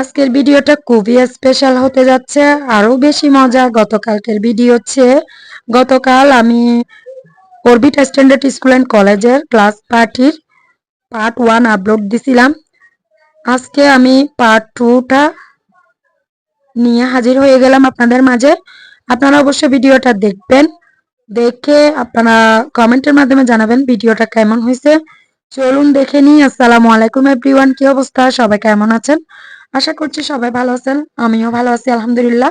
আজকের ভিডিওটা খুবই স্পেশাল হতে যাচ্ছে আরও বেশি মজা গতকালকের ভিডিও হচ্ছে। গতকাল আমি অরবিট স্ট্যান্ডার্ড স্কুল অ্যান্ড কলেজের ক্লাস পার্টির পার্ট ওয়ান আপলোড দিছিলাম। আজকে আমি পার্ট টুটা নিয়ে হাজির হয়ে গেলাম আপনাদের মাঝে। আপনারা অবশ্যই ভিডিওটা দেখবেন, দেখে আপনারা কমেন্টের মাধ্যমে জানাবেন ভিডিওটা কেমন হয়েছে। চলুন দেখে নিই। আসসালামু আলাইকুম এভরিওয়ান কি অবস্থা? সবাই কেমন আছেন? আশা করছি সবাই ভালো আছেন। আমিও ভালো আছি, আলহামদুলিল্লাহ।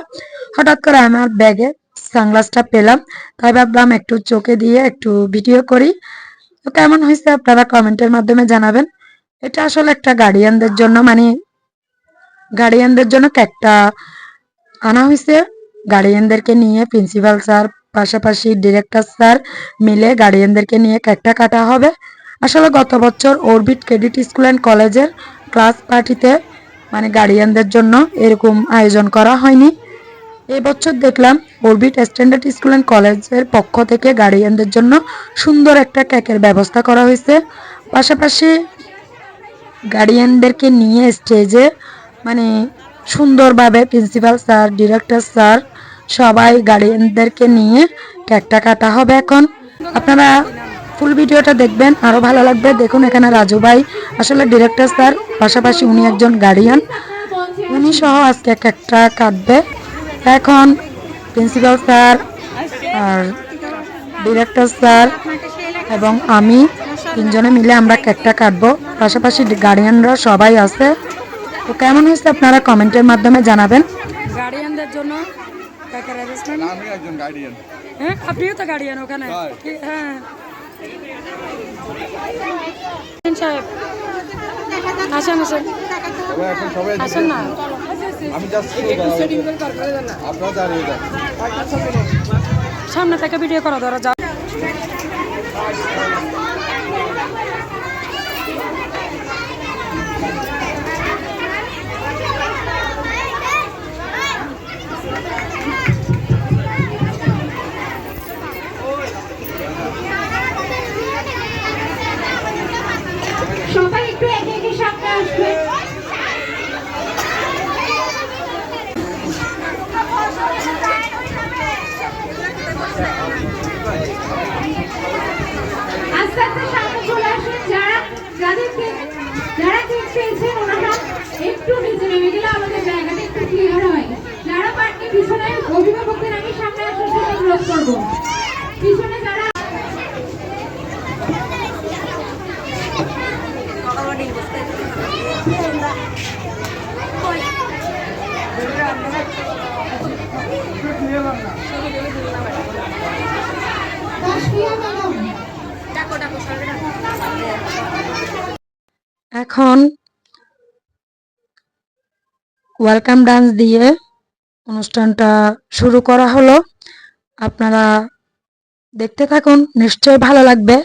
হঠাৎ করে আমার ব্যাগে সানগ্লাসটা পেলাম। তাই ভাবলাম একটু চোখে দিয়ে একটু ভিডিও করি। তো কেমন হয়েছে আপনারা কমেন্টের মাধ্যমে জানাবেন। এটা আসলে একটা গার্ডিয়ানদের জন্য মানে গার্ডিয়ানদের জন্য একটা আনা হয়েছে। গার্ডিয়ানদেরকে নিয়ে প্রিন্সিপাল স্যার পাশাপাশি ডিরেক্টর স্যার মিলে গার্ডিয়ানদেরকে নিয়ে কেকটা কাটা হবে। আসলে গত বছর অরবিট ক্রেডিট স্কুল অ্যান্ড কলেজের ক্লাস পার্টিতে মানে গার্ডিয়ানদের জন্য এরকম আয়োজন করা হয়নি। এবছর দেখলাম অরবিট স্ট্যান্ডার্ড স্কুল অ্যান্ড কলেজের পক্ষ থেকে গার্ডিয়ানদের জন্য সুন্দর একটা কেকের ব্যবস্থা করা হয়েছে। পাশাপাশি গার্ডিয়ানদেরকে নিয়ে স্টেজে মানে সুন্দরভাবে প্রিন্সিপাল স্যার ডিরেক্টর স্যার সবাই গার্ডিয়ানদেরকে নিয়ে কেকটা কাটা হবে এখন। আপনারা ফুল ভিডিওটা দেখবেন আরও ভালো লাগবে। দেখুন এখানে রাজু ভাই আসলে ডিরেক্টর স্যার পাশাপাশি উনি একজন গার্ডিয়ান উনি সহ আজকে কেকটা কাটবে। এখন প্রিন্সিপাল স্যার আর ডিরেক্টর স্যার এবং আমি তিনজনে মিলে আমরা কেকটা কাটবো। পাশাপাশি গার্ডিয়ানরা সবাই আছে। তো কেমন হয়েছে আপনারা কমেন্টের মাধ্যমে জানাবেন। গার্ডিয়ানদের জন্য কাকার অ্যারেঞ্জমেন্ট আমি একজন গার্ডিয়ান হ্যাঁ আপনিও তো গার্ডিয়ান ওখানে। হ্যাঁ। সাহেব আসেন আসেন আসেন না। আমি সামনে থেকে ভিডিও করা ধরা যাক। আসবে এখন ওয়েলকাম ডান্স দিয়ে অনুষ্ঠানটা শুরু করা হলো। আপনারা দেখতে থাকুন, নিশ্চয়ই ভালো লাগবে।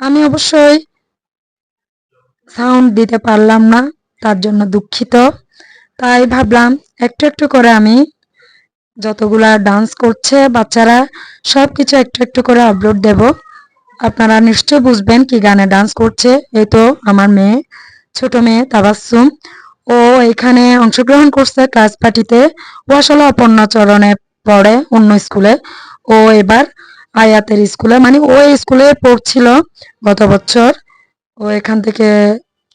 আমি অবশ্যই সাউন্ড দিতে পারলাম না, তার জন্য দুঃখিত। তাই ভাবলাম একটু একটু করে আমি যতগুলা ডান্স করছে বাচ্চারা সব কিছু একটু একটু করে আপলোড দেব। আপনারা নিশ্চয় বুঝবেন কি গানে ডান্স করছে। এই তো আমার মেয়ে, ছোট মেয়ে তাবাসসুম। ও এখানে অংশগ্রহণ করছে ক্লাস পার্টিতে ও আসলে অপর্ণ চরণে পড়ে অন্য স্কুলে ও এবার আয়াতের স্কুলে মানে ও স্কুলে পড়ছিল গত বছর। ও এখান থেকে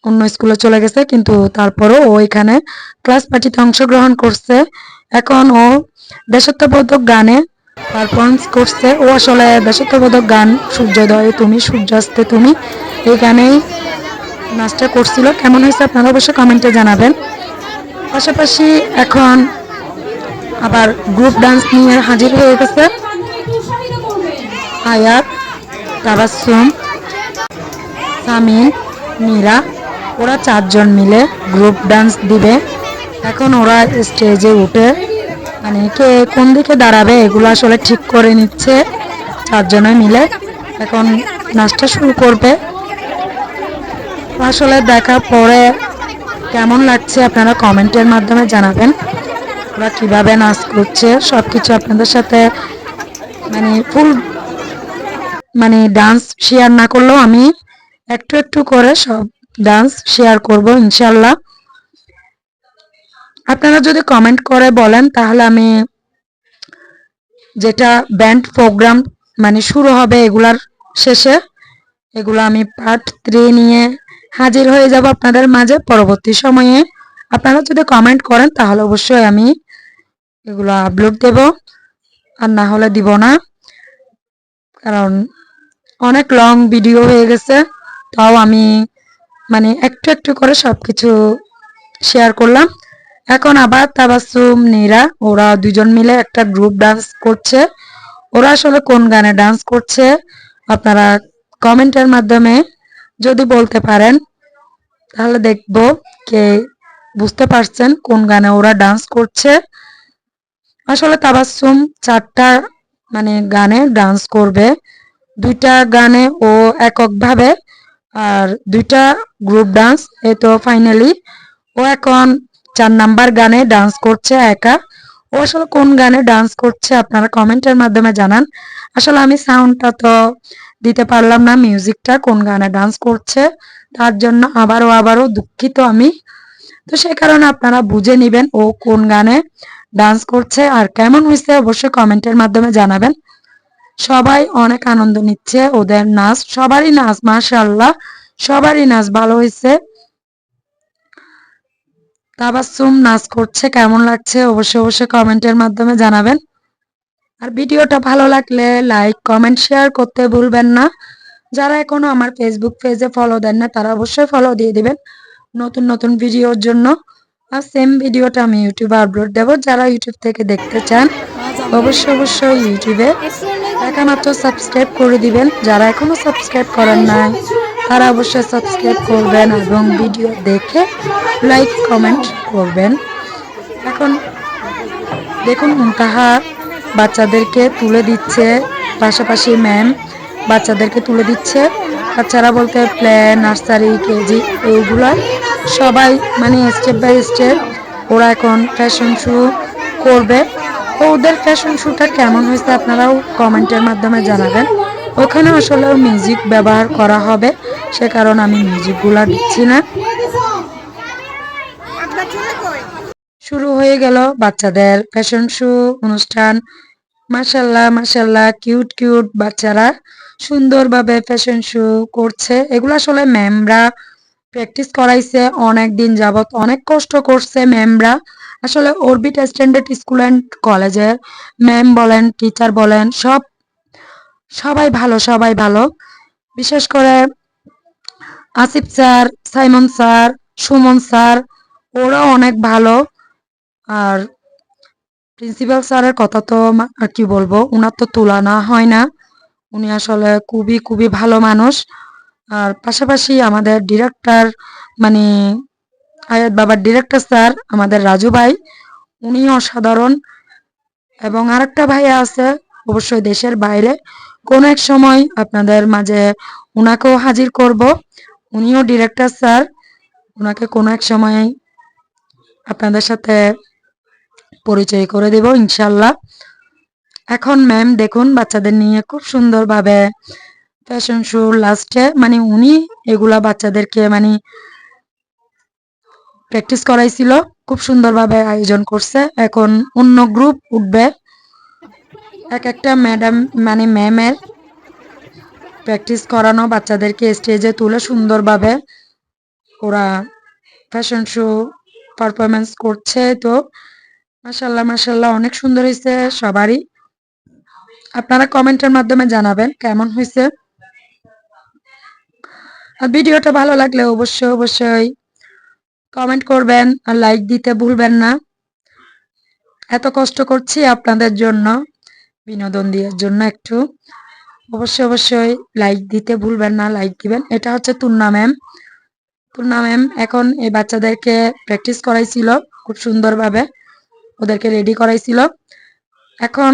অন্য স্কুলে চলে গেছে, কিন্তু তারপরও ও এখানে ক্লাস পার্টিতে অংশগ্রহণ করছে। এখন ও দেশাত্মবোধক গানে পারফরমেন্স করছে। ও আসলে দেশাত্মবোধক গান, সূর্যোদয়ে, তুমি সূর্যাস্তে, তুমি। এই গানেই নাচটা করছিল। কেমন হয়েছে আপনারা অবশ্যই কমেন্টে জানাবেন। পাশাপাশি এখন আবার গ্রুপ ডান্স নিয়ে হাজির হয়ে গেছে আয়াত, তাবাসসুম, সামিন, মীরা। ওরা চারজন মিলে গ্রুপ ডান্স দিবে। এখন ওরা স্টেজে উঠে মানে কে কোন দিকে দাঁড়াবে এগুলো আসলে ঠিক করে নিচ্ছে চারজনে মিলে। এখন নাচটা শুরু করবে। আসলে দেখার পরে কেমন লাগছে আপনারা কমেন্টের মাধ্যমে জানাবেন। ওরা কীভাবে নাচ করছে সব কিছু আপনাদের সাথে মানে ফুল মানে ডান্স শেয়ার না করলেও আমি একটু একটু করে সব ডান্স শেয়ার করব ইনশাল্লাহ। আপনারা যদি কমেন্ট করে বলেন, তাহলে আমি যেটা ব্যান্ড প্রোগ্রাম মানে শুরু হবে এগুলার শেষে, এগুলো আমি পার্ট থ্রি নিয়ে হাজির হয়ে যাব আপনাদের মাঝে পরবর্তী সময়ে। আপনারা যদি কমেন্ট করেন, তাহলে অবশ্যই আমি এগুলো আপলোড দেব, আর না হলে দিব না। কারণ অনেক লং ভিডিও হয়ে গেছে, তাও আমি মানে একটু একটু করে সব কিছু শেয়ার করলাম। এখন আবার তাবাসুম নীরা, ওরা দুজন মিলে একটা গ্রুপ ডান্স করছে। ওরা আসলে কোন গানে ডান্স করছে, আপনারা কমেন্টের মাধ্যমে যদি বলতে পারেন, তাহলে দেখব কে বুঝতে পারছেন কোন গানে ওরা ডান্স করছে। আসলে তাবাসুম চারটা মানে গানে ডান্স করবে। দুইটা গানে ও এককভাবে, আর দুইটা গ্রুপ ডান্স এই তো ফাইনালি ও এখন চার নাম্বার গানে ডান্স করছে একা। ও আসলে কোন গানে ডান্স করছে আপনারা কমেন্টের মাধ্যমে জানান। আসলে আমি সাউন্ডটা তো দিতে পারলাম না মিউজিকটা কোন গানে ডান্স করছে, তার জন্য আবারও আবারও দুঃখিত আমি। তো সে কারণে আপনারা বুঝে নেবেন ও কোন গানে ডান্স করছে আর কেমন হয়েছে, অবশ্যই কমেন্টের মাধ্যমে জানাবেন। সবাই অনেক আনন্দ নিচ্ছে, ওদের নাচ, সবারই নাচ, মাশাআল্লাহ, সবারই নাচ ভালো হয়েছে। তাবাসুম নাচ করছে কেমন লাগছে অবশ্যই অবশ্যই কমেন্টের মাধ্যমে জানাবেন। আর ভিডিওটা ভালো লাগলে লাইক কমেন্ট শেয়ার করতে ভুলবেন না। যারা এখনও আমার ফেসবুক পেজে ফলো দেন না তারা অবশ্যই ফলো দিয়ে দিবেন নতুন নতুন ভিডিওর জন্য। আর সেম ভিডিওটা আমি ইউটিউবে আপলোড দেবো। যারা ইউটিউব থেকে দেখতে চান অবশ্যই অবশ্যই ইউটিউবে দেখা মাত্র সাবস্ক্রাইব করে দিবেন। যারা এখনও সাবস্ক্রাইব করেন নাই তারা অবশ্যই সাবস্ক্রাইব করবেন এবং ভিডিও দেখে লাইক, কমেন্ট করবেন। এখন দেখুন মুনতাহা বাচ্চাদেরকে তুলে দিচ্ছে, পাশাপাশি ম্যাম বাচ্চাদেরকে তুলে দিচ্ছে। বাচ্চারা বলতে প্লে নার্সারি কেজি এইগুলো সবাই মানে স্টেপ বাই স্টেপ ওরা এখন ফ্যাশন শো করবে। ওদের ফ্যাশন শোটা কেমন হয়েছে আপনারাও কমেন্টের মাধ্যমে জানাবেন। ওখানে আসলে মিউজিক ব্যবহার করা হবে। সে কারণে আমি মিউজিকগুলো দিচ্ছি না। শুরু হয়ে গেল বাচ্চাদের ফ্যাশন শো অনুষ্ঠান। মাসাল্লাহ মাসাল্লাহ কিউট কিউট বাচ্চারা সুন্দরভাবে ফ্যাশন শো করছে। এগুলো আসলে ম্যামরা প্র্যাকটিস করাইছে অনেক দিন যাবত অনেক কষ্ট করছে ম্যামরা আসলে অরবিট স্ট্যান্ডার্ড স্কুল অ্যান্ড কলেজের ম্যাম বলেন টিচার বলেন, সব, সবাই ভালো সবাই ভালো। বিশেষ করে Asif sir, Saimon sir, Sumon sir, ওরাও অনেক ভালো। আর প্রিন্সিপাল স্যারের কথা তো আর কি বলব, উনার তো তুলনা হয় না। উনি আসলে খুবই খুবই ভালো মানুষ। আর পাশাপাশি আমাদের ডিরেক্টর মানে আয়াত বাবার ডিরেক্টর স্যার, আমাদের রাজু ভাই উনি অসাধারণ। এবং আরেকটা ভাইয়া আছে, অবশ্যই দেশের বাইরে। কোন এক সময় আপনাদের মাঝে ওনাকেও হাজির করব। উনিও ডিরেক্টর স্যার ওনাকে কোনো এক সময় আপনাদের সাথে পরিচয় করে দেব, ইনশাল্লাহ। এখন ম্যাম দেখুন, বাচ্চাদের নিয়ে খুব সুন্দরভাবে ফ্যাশন শো লাস্টে মানে উনি এগুলা বাচ্চাদেরকে মানে প্র্যাকটিস করাইছিল, খুব সুন্দরভাবে আয়োজন করছে। এখন অন্য গ্রুপ উঠবে। এক একটা ম্যাডাম মানে ম্যামের প্র্যাকটিস করানো বাচ্চাদেরকে স্টেজে তুলে সুন্দরভাবে ওরা ফ্যাশন শো পারফরমেন্স করছে। তো মাসাল্লাহ মাসাল্লাহ অনেক সুন্দর হয়েছে সবারই। আপনারা কমেন্টের মাধ্যমে জানাবেন কেমন হয়েছে আর ভিডিওটা ভালো লাগলে অবশ্যই অবশ্যই কমেন্ট করবেন আর লাইক দিতে ভুলবেন না। এত কষ্ট করছি আপনাদের জন্য, বিনোদন দেওয়ার জন্য একটু। অবশ্যই অবশ্যই লাইক দিতে ভুলবেন না লাইক দিবেন। এটা হচ্ছে তুন্না ম্যাম তুন্না ম্যাম এখন এই বাচ্চাদেরকে প্র্যাকটিস করাইছিল খুব সুন্দরভাবে। ওদেরকে রেডি করাইছিল। এখন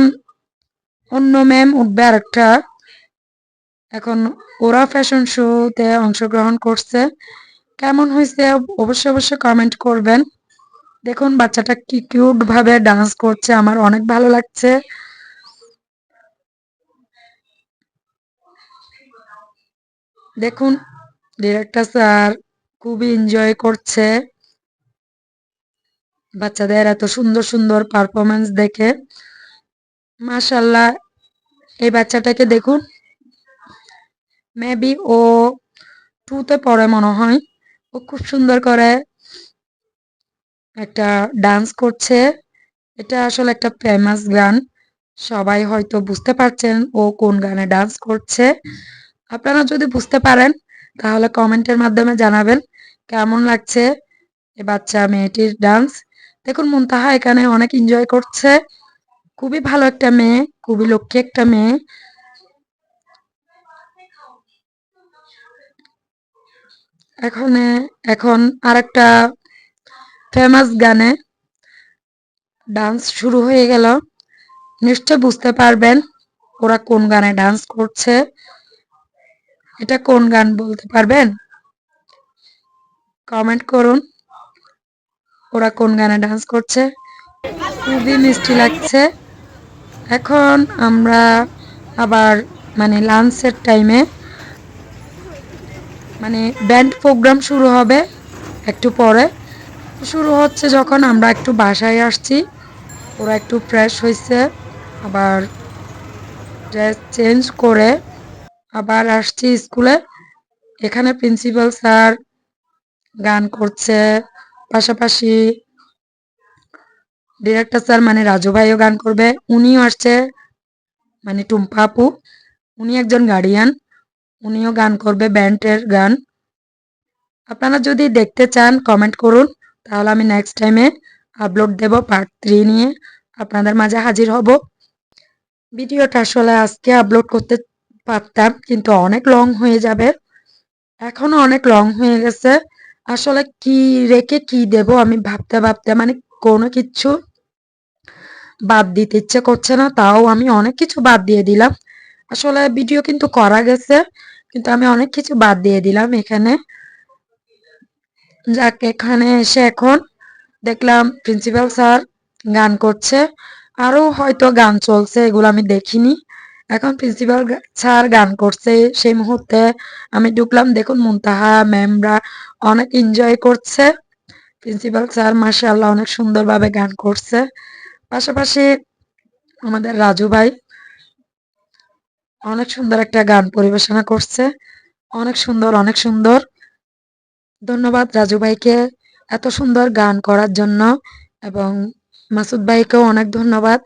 অন্য ম্যাম উঠবে আরেকটা। এখন ওরা ফ্যাশন শোতে অংশগ্রহণ করছে। কেমন হয়েছে অবশ্যই অবশ্যই কমেন্ট করবেন। দেখুন, বাচ্চাটা কি কিউট ভাবে ডান্স করছে। আমার অনেক ভালো লাগছে। দেখুন ডিরেক্টর স্যার খুবই এনজয় করছে। বাচ্চাদের এত সুন্দর সুন্দর পারফরমেন্স দেখে। মাশাল্লাহ এই বাচ্চাটাকে দেখুন। মেবি ও টুতে পড়ে মনে হয়। ও খুব সুন্দর করে একটা ডান্স করছে। এটা আসলে একটা ফেমাস গান। সবাই হয়তো বুঝতে পারছেন ও কোন গানে ডান্স করছে। আপনারা যদি বুঝতে পারেন, তাহলে কমেন্টের মাধ্যমে জানাবেন কেমন লাগছে এই বাচ্চা মেয়েটির ডান্স দেখুন, মুনতাহা এখানে অনেক এনজয় করছে। খুবই ভালো একটা মেয়ে, খুবই লক্ষ্মী একটা মেয়ে। এখানে এখন আরেকটা ফেমাস গানে ডান্স শুরু হয়ে গেল। নিশ্চয় বুঝতে পারবেন ওরা কোন গানে ডান্স করছে। এটা কোন গান বলতে পারবেন? কমেন্ট করুন। ওরা কোন গানে ডান্স করছে? খুবই মিষ্টি লাগছে। এখন আমরা আবার মানে লাঞ্চের টাইমে মানে ব্যান্ড প্রোগ্রাম শুরু হবে একটু পরে। শুরু হচ্ছে যখন আমরা একটু বাসায় আসছি। ওরা একটু ফ্রেশ হয়েছে আবার ড্রেস চেঞ্জ করে আবার আসছি স্কুলে। এখানে প্রিন্সিপাল স্যার গান করছে, পাশাপাশি ডিরেক্টর স্যার মানে রাজু ভাইও গান করবে, উনিও আসছে মানে টুম্পা আপু। উনি একজন গার্ডিয়ান উনিও গান করবে, ব্যান্ডের গান। আপনারা যদি দেখতে চান কমেন্ট করুন, তাহলে আমি নেক্সট টাইমে আপলোড দেব পার্ট থ্রি নিয়ে। আপনাদের মাঝে হাজির হব। ভিডিওটা আসলে আজকে আপলোড করতে পারতাম, কিন্তু অনেক লং হয়ে যাবে। এখনও অনেক লং হয়ে গেছে। আসলে কি রেখে কি দেব আমি ভাবতে ভাবতে মানে কোনো কিছু বাদ দিতে ইচ্ছে করছে না, তাও আমি অনেক কিছু বাদ দিয়ে দিলাম। আসলে ভিডিও কিন্তু করা গেছে, কিন্তু আমি অনেক কিছু বাদ দিয়ে দিলাম এখানে। যাক, এখানে এসে এখন দেখলাম প্রিন্সিপাল স্যার গান করছে। আরও হয়তো গান চলছে, এগুলো আমি দেখিনি। এখন প্রিন্সিপাল স্যার গান করছে, সেই মুহূর্তে আমি ঢুকলাম, দেখুন মুনতাহা, ম্যামরা অনেক এনজয় করছে। প্রিন্সিপাল স্যার, মাশাআল্লাহ, অনেক সুন্দরভাবে গান করছে। পাশাপাশি আমাদের রাজু ভাই অনেক সুন্দর একটা গান পরিবেশনা করছে। অনেক সুন্দর অনেক সুন্দর। ধন্যবাদ রাজু ভাইকে এত সুন্দর গান করার জন্য এবং মাসুদ ভাইকেও অনেক ধন্যবাদ।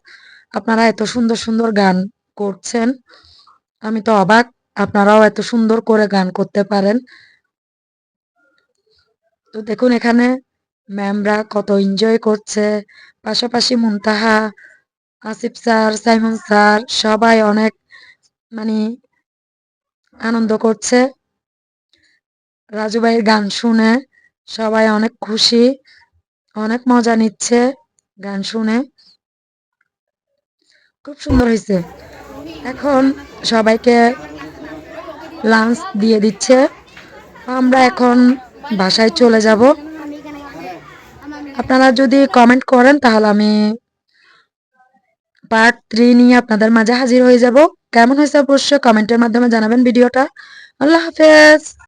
আপনারা এত সুন্দর সুন্দর গান করছেন। আমি তো অবাক, আপনারাও এত সুন্দর করে গান করতে পারেন। তো দেখুন এখানে ম্যামরা কত এনজয় করছে। পাশাপাশি Muntaha, Asif sir, Simon sir, সবাই অনেক মানে আনন্দ করছে। রাজু ভাইয়ের গান শুনে সবাই অনেক খুশি, অনেক মজা নিচ্ছে গান শুনে। খুব সুন্দর হয়েছে এখন সবাইকে লাঞ্চ দিয়ে দিচ্ছে। আমরা এখন বাসায় চলে যাব। আপনারা যদি কমেন্ট করেন, তাহলে আমি পার্ট থ্রি নিয়ে আপনাদের মাঝে হাজির হয়ে যাব। কেমন হয়েছে অবশ্যই কমেন্টের মাধ্যমে জানাবেন ভিডিওটা। আল্লাহ হাফেজ।